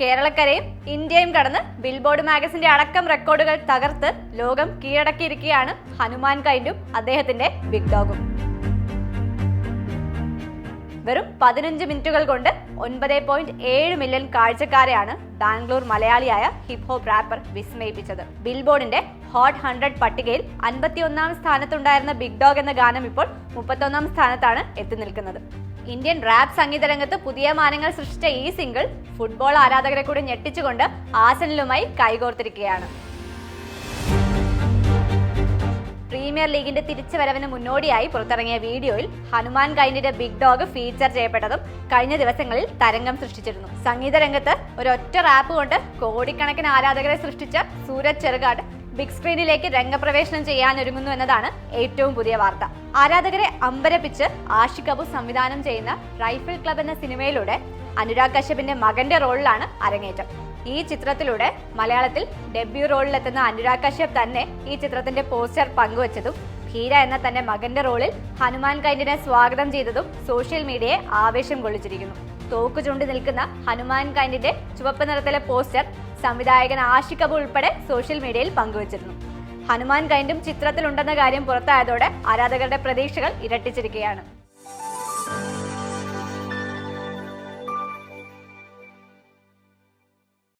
കേരളക്കരയും ഇന്ത്യയും കടന്ന് ബിൽബോർഡ് മാഗസിന്റെ അടക്കം റെക്കോർഡുകൾ തകർത്ത് ലോകം കീഴടക്കിയിരിക്കുകയാണ് ഹനുമാൻ കൈൻഡും അദ്ദേഹത്തിന്റെ ബിഗ് ഡോഗും വെറും പതിനഞ്ച് മിനിറ്റുകൾ കൊണ്ട് ഒൻപത് പോയിന്റ് ഏഴ് മില്യൺ കാഴ്ചക്കാരെയാണ് ബാംഗ്ലൂർ മലയാളിയായ ഹിപ് ഹോപ്പ് റാപ്പർ വിസ്മയിപ്പിച്ചത്. ബിൽബോർഡിന്റെ ഹോട്ട് ഹൺഡ്രഡ് പട്ടികയിൽ അൻപത്തിയൊന്നാം സ്ഥാനത്തുണ്ടായിരുന്ന ബിഗ് ഡോഗ് എന്ന ഗാനം ഇപ്പോൾ മുപ്പത്തൊന്നാം സ്ഥാനത്താണ് എത്തി നിൽക്കുന്നത്. ഇന്ത്യൻ റാപ്പ് സംഗീത രംഗത്ത് പുതിയ മാനങ്ങൾ സൃഷ്ടിച്ച ഈ സിംഗിൾ ഫുട്ബോൾ ആരാധകരെ കൂടി ഞെട്ടിച്ചുകൊണ്ട് ആസനലുമായി കൈകോർത്തിരിക്കുകയാണ്. പ്രീമിയർ ലീഗിന്റെ തിരിച്ചുവരവിന് മുന്നോടിയായി പുറത്തിറങ്ങിയ വീഡിയോയിൽ ഹനുമാൻ കൈനിന്റെ ബിഗ് ഡോഗ് ഫീച്ചർ ചെയ്യപ്പെട്ടതും കഴിഞ്ഞ ദിവസങ്ങളിൽ തരംഗം സൃഷ്ടിച്ചിരുന്നു. സംഗീത രംഗത്ത് ഒരൊറ്റ റാപ്പ് കൊണ്ട് കോടിക്കണക്കിന് ആരാധകരെ സൃഷ്ടിച്ച സൂരജ് ചെറുകാട് ബിഗ് സ്ക്രീനിലേക്ക് രംഗപ്രവേശനം ചെയ്യാനൊരുങ്ങുന്നു എന്നതാണ് ഏറ്റവും പുതിയ വാർത്ത. ആരാധകരെ അമ്പരപ്പിച്ച് ആഷിഖ് അബു സംവിധാനം ചെയ്യുന്ന റൈഫിൾ ക്ലബ് എന്ന സിനിമയിലൂടെ അനുരാഗ് കശ്യപിന്റെ മകന്റെ റോളിലാണ് അരങ്ങേറ്റം. ഈ ചിത്രത്തിലൂടെ മലയാളത്തിൽ ഡെബ്യൂ റോളിലെത്തുന്ന അനുരാഗ് കശ്യപ് തന്നെ ഈ ചിത്രത്തിന്റെ പോസ്റ്റർ പങ്കുവച്ചതും ഹീര എന്ന തന്റെ മകന്റെ റോളിൽ ഹനുമാൻ കൈൻഡിനെ സ്വാഗതം ചെയ്തതും സോഷ്യൽ മീഡിയയെ ആവേശം കൊള്ളിച്ചിരിക്കുന്നു. തോക്ക് ചൂണ്ടി നിൽക്കുന്ന ഹനുമാൻ കാൻഡിന്റെ ചുവപ്പ് നിറത്തിലെ പോസ്റ്റർ സംവിധായകൻ ആഷിഖ് അബു ഉൾപ്പെടെ സോഷ്യൽ മീഡിയയിൽ പങ്കുവച്ചിരുന്നു. ഹനുമാൻ കൈൻഡും ചിത്രത്തിലുണ്ടെന്ന കാര്യം പുറത്തായതോടെ ആരാധകരുടെ പ്രതീക്ഷകൾ ഇരട്ടിച്ചിരിക്കുകയാണ്.